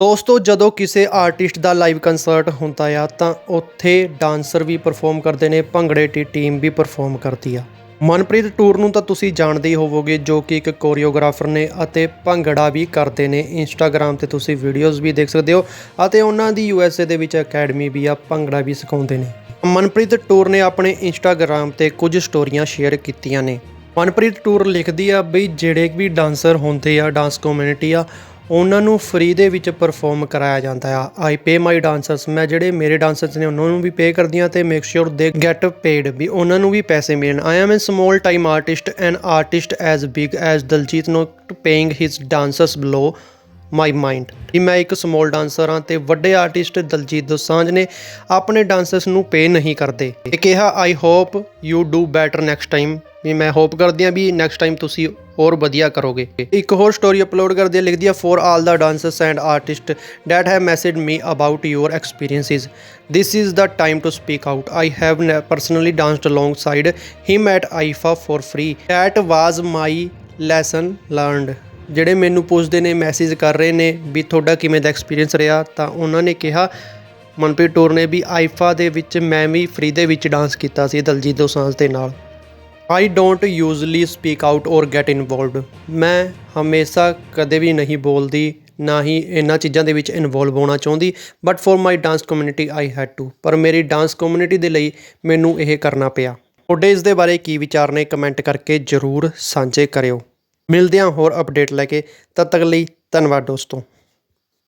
ਦੋਸਤੋ, ਜਦੋਂ ਕਿਸੇ ਆਰਟਿਸਟ ਦਾ ਲਾਈਵ ਕੰਸਰਟ ਹੁੰਦਾ ਆ, ਤਾਂ ਉੱਥੇ ਡਾਂਸਰ ਵੀ ਪਰਫਾਰਮ ਕਰਦੇ ਨੇ, ਭੰਗੜੇ ਦੀ ਟੀਮ ਵੀ ਪਰਫਾਰਮ ਕਰਦੀ ਆ। ਮਨਪ੍ਰੀਤ ਟੂਰ ਨੂੰ ਤਾਂ ਤੁਸੀਂ ਜਾਣਦੇ ਹੀ ਹੋਵੋਗੇ, ਜੋ ਕਿ ਇੱਕ ਕੋਰੀਓਗ੍ਰਾਫਰ ਨੇ ਅਤੇ ਭੰਗੜਾ ਵੀ ਕਰਦੇ ਨੇ। ਇੰਸਟਾਗ੍ਰam ਤੇ ਤੁਸੀਂ ਵੀਡੀਓਜ਼ ਵੀ ਦੇਖ ਸਕਦੇ ਹੋ ਅਤੇ ਉਹਨਾਂ ਦੀ ਯੂਐਸਏ ਦੇ ਵਿੱਚ ਅਕੈਡਮੀ ਵੀ ਆ, ਭੰਗੜਾ ਵੀ ਸਿਖਾਉਂਦੇ ਨੇ। ਮਨਪ੍ਰੀਤ ਟੂਰ ਨੇ ਆਪਣੇ ਇੰਸਟਾਗ੍ਰam ਤੇ ਕੁਝ ਸਟੋਰੀਆਂ ਸ਼ੇਅਰ ਕੀਤੀਆਂ ਨੇ। ਮਨਪ੍ਰੀਤ ਟੂਰ ਲਿਖਦੀ ਆ ਬਈ ਜਿਹੜੇ ਵੀ ਡਾਂਸਰ ਹੁੰਦੇ ਆ ਡਾਂਸ ਕਮਿਊਨਿਟੀ ਆ ਉਹਨਾਂ ਨੂੰ ਫ੍ਰੀ ਦੇ ਵਿੱਚ ਪਰਫਾਰਮ ਕਰਾਇਆ ਜਾਂਦਾ ਆ। ਆਈ ਪੇ ਮਾਈ ਡਾਂਸਰਸ ਮੈਂ ਜਿਹੜੇ ਮੇਰੇ ਡਾਂਸਰਸ ਨੇ, ਉਹਨਾਂ ਨੂੰ ਵੀ ਪੇ ਕਰਦੀ ਹਾਂ ਤੇ ਮੇਕ ਸ਼ੋਰ ਦੇ ਗੈਟ ਪੇਡ ਵੀ ਉਹਨਾਂ ਨੂੰ ਵੀ ਪੈਸੇ ਮਿਲਣ। I am a small time artist an artist as big as Diljit not paying his dancers blow my mind ਕਿ ਮੈਂ ਇੱਕ ਸਮਾਲ ਡਾਂਸਰ ਹਾਂ ਤੇ ਵੱਡੇ ਆਰਟਿਸਟ ਦਲਜੀਤ ਦੋਸਾਂਝ ਨੇ ਆਪਣੇ ਡਾਂਸਰਸ ਨੂੰ ਪੇ ਨਹੀਂ ਕਰਦੇ। ਇਹ ਕਿਹਾ I hope you do better next time ਵੀ ਮੈਂ ਹੋਪ ਕਰਦੀ ਹਾਂ ਵੀ ਨੈਕਸਟ ਟਾਈਮ ਤੁਸੀਂ ਔਰ ਵਧੀਆ ਕਰੋਗੇ ਇੱਕ ਹੋਰ ਸਟੋਰੀ ਅਪਲੋਡ ਕਰਦੀ ਹੈ ਲਿਖਦੀ ਹੈ for all the dancers and artist that have message me about your experiences this is the time to speak out I have personally danced alongside him at IIFA for free that was my lesson learned ਜਿਹੜੇ ਮੈਨੂੰ ਪੁੱਛਦੇ ਨੇ message ਕਰ ਰਹੇ ਨੇ ਵੀ ਤੁਹਾਡਾ ਕਿਵੇਂ ਦਾ experience ਰਿਹਾ ਤਾਂ ਉਹਨਾਂ ਨੇ ਕਿਹਾ ਮਨਪ੍ਰੀਤ ਟੂਰ ਨੇ ਵੀ ਆਈਫਾ ਦੇ ਵਿੱਚ ਮੈਂ ਵੀ ਫ੍ਰੀ ਦੇ ਵਿੱਚ ਡਾਂਸ ਕੀਤਾ ਸੀ ਦਲਜੀਤ ਦੋਸਾਂਝ ਦੇ ਨਾਲ I don't usually speak out or get involved ਮੈਂ ਹਮੇਸ਼ਾ ਕਦੇ ਵੀ ਨਹੀਂ ਬੋਲਦੀ, ਨਾ ਹੀ ਇਹਨਾਂ ਚੀਜ਼ਾਂ ਦੇ ਵਿੱਚ ਇਨਵੋਲਵ ਹੋਣਾ ਚਾਹੁੰਦੀ but for my dance community I had to ਪਰ ਮੇਰੀ ਡਾਂਸ ਕਮਿਊਨਿਟੀ ਦੇ ਲਈ ਮੈਨੂੰ ਇਹ ਕਰਨਾ ਪਿਆ। ਤੁਹਾਡੇ ਇਸ ਦੇ ਬਾਰੇ ਕੀ ਵਿਚਾਰ ਨੇ ਕਮੈਂਟ ਕਰਕੇ ਜਰੂਰ ਸਾਂਝੇ ਕਰਿਓ। ਮਿਲਦੇ ਹਾਂ ਹੋਰ ਅਪਡੇਟ ਲੈ ਕੇ, ਤਦ ਤੱਕ ਲਈ ਧੰਨਵਾਦ ਦੋਸਤੋ।